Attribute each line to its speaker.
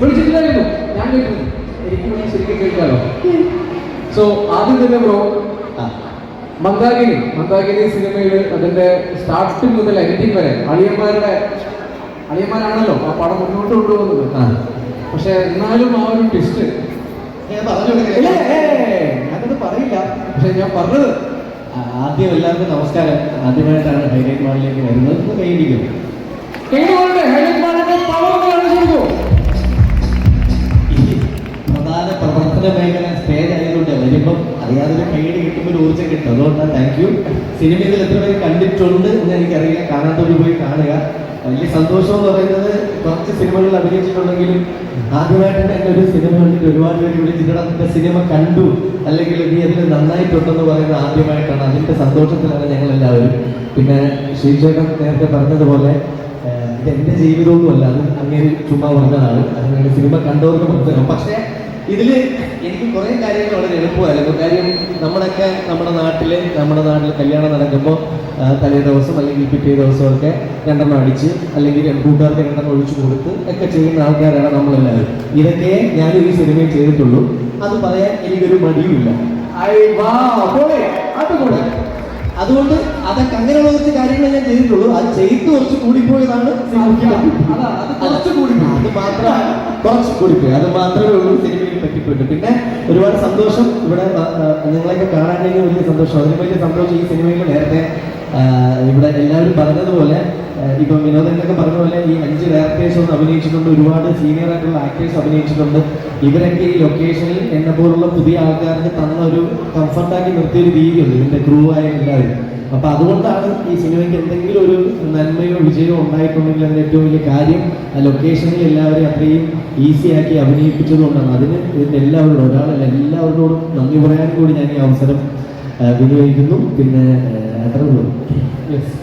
Speaker 1: വിളിച്ചിട്ടില്ലായിരുന്നു. ഞാൻ കേൾക്കുന്നു എനിക്ക് വേണമെങ്കിൽ ശരിക്കും കേൾക്കാമോ സോ ആദ്യം തന്നെ ബ്രോ മന്ദാകിനി. മന്ദാകിനി സിനിമയിൽ അതിന്റെ സ്റ്റാർട്ടിങ് മുതൽ എൻഡിങ് വരെ അളിയന്മാരുടെ അളിയന്മാരാണല്ലോ ആ പടം മുന്നോട്ട് കൊണ്ടുപോകുന്നത്. പക്ഷെ എന്നാലും ആ ഒരു ട്വിസ്റ്റ് ഞാനത് പറയില്ല. പക്ഷെ ഞാൻ പറഞ്ഞത്
Speaker 2: ആദ്യം എല്ലാവർക്കും നമസ്കാരം. ആദ്യമായിട്ടാണ് ഹൈലൈറ്റ് മാളിലേക്ക് വരുന്നത്. ഒന്ന് പ്രവർത്തന മേഖല സ്റ്റേജ് ആയതുകൊണ്ട് വരുമ്പം അറിയാതെ ഒരു കൈയടി കിട്ടുമ്പോൾ ഒരു ഊർജം കിട്ടും. അതുകൊണ്ടാണ് താങ്ക് യു സിനിമ ഇതിൽ എത്ര പേര് കണ്ടിട്ടുണ്ട് എന്ന് എനിക്കറിയില്ല. കാണാത്തവർ പോയി കാണുക. വലിയ സന്തോഷം എന്ന് പറയുന്നത് കുറച്ച് സിനിമകളിൽ അഭിനയിച്ചിട്ടുണ്ടെങ്കിലും ആദ്യമായിട്ട് എന്റെ ഒരു സിനിമ കണ്ടിട്ട് ഒരുപാട് പേര് വിളിച്ചിട്ട് സിനിമ കണ്ടു. അല്ലെങ്കിൽ നീ അതിൽ നന്നായിട്ടുണ്ടെന്ന് പറയുന്നത് ആദ്യമായിട്ടാണ്. അതിന്റെ സന്തോഷത്തിലാണ് ഞങ്ങൾ എല്ലാവരും പിന്നെ ശ്രീചേട്ടൻ നേരത്തെ പറഞ്ഞതുപോലെ ഇത് എന്റെ ജീവിതമൊന്നുമല്ല. അത് അങ്ങനെ ചുമ്മാ പറഞ്ഞതാണ്. അങ്ങനെ സിനിമ കണ്ടവർക്ക് മനസ്സിലാവും പക്ഷേ ഇതിൽ എനിക്ക് കുറേ കാര്യങ്ങൾ വളരെ എളുപ്പമായിരുന്നു കാര്യം നമ്മളൊക്കെ നമ്മുടെ നാട്ടിൽ നമ്മുടെ നാട്ടിൽ കല്യാണം നടക്കുമ്പോൾ തലേ ദിവസം അല്ലെങ്കിൽ പിറ്റേ ദിവസമൊക്കെ രണ്ടെണ്ണം അടിച്ച് അല്ലെങ്കിൽ കൂട്ടുകാർക്ക് രണ്ടെണ്ണം ഒഴിച്ചു കൊടുത്ത് ഒക്കെ ചെയ്യുന്ന ആൾക്കാരാണ് നമ്മളെല്ലാവരും. ഇതൊക്കെ ഞാൻ ഈ സിനിമയിൽ ചെയ്തിട്ടുള്ളൂ. അത് പറയാൻ എനിക്കൊരു മടിയുമില്ല. അതുകൊണ്ട് അതൊക്കെ അങ്ങനെയുള്ള കുറച്ച് കാര്യങ്ങൾ ഞാൻ ചെയ്തിട്ടുള്ളൂ. അത് ചെയ്ത് കുറച്ച് കൂടിപ്പോയതാണ്
Speaker 1: അത് കുറച്ച് കൂടി
Speaker 2: അത് മാത്രമാണ് കുറച്ച് കുടിക്കുക അത് മാത്രമേ ഉള്ളൂ സിനിമയിൽ പറ്റിപ്പോയിട്ട്. പിന്നെ ഒരുപാട് സന്തോഷം ഇവിടെ നിങ്ങളെയൊക്കെ കാണാൻ കഴിഞ്ഞ വലിയ സന്തോഷം. അതിന് വലിയ സന്തോഷം ഈ സിനിമയിൽ നേരത്തെ ഇവിടെ എല്ലാവരും പറഞ്ഞതുപോലെ ഇപ്പൊ വിനോദങ്ങളൊക്കെ പറഞ്ഞ പോലെ ഈ അഞ്ച് ഡയറക്ടേഴ്സ് ഒന്ന് അഭിനയിച്ചിട്ടുണ്ട് ഒരുപാട് സീനിയർ ആയിട്ടുള്ള ആക്ടേഴ്സ് അഭിനയിച്ചിട്ടുണ്ട്. ഇവരൊക്കെ ഈ ലൊക്കേഷനിൽ എന്നെ പോലുള്ള പുതിയ ആൾക്കാർക്ക് തന്ന ഒരു കംഫർട്ടാക്കി നിർത്തിയ ഒരു രീതിയുണ്ട്. ഇതിന്റെ ക്രൂ ആയ എല്ലാവരും. അപ്പൊ അതുകൊണ്ടാണ് ഈ സിനിമയ്ക്ക് എന്തെങ്കിലും ഒരു നന്മയോ വിജയമോ ഉണ്ടായിട്ടുണ്ടെങ്കിൽ അതിന്റെ ഏറ്റവും വലിയ കാര്യം ആ ലൊക്കേഷനിൽ എല്ലാവരെയും അത്രയും ഈസി ആക്കി അഭിനയിപ്പിച്ചതുകൊണ്ടാണ് അതിന് ഇതിന്റെ എല്ലാവരോടും ഒരാളല്ല എല്ലാവരോടും നന്ദി പറയാൻ കൂടി ഞാൻ ഈ അവസരം വിനിയോഗിക്കുന്നു. പിന്നെ അത്ര
Speaker 1: യെസ്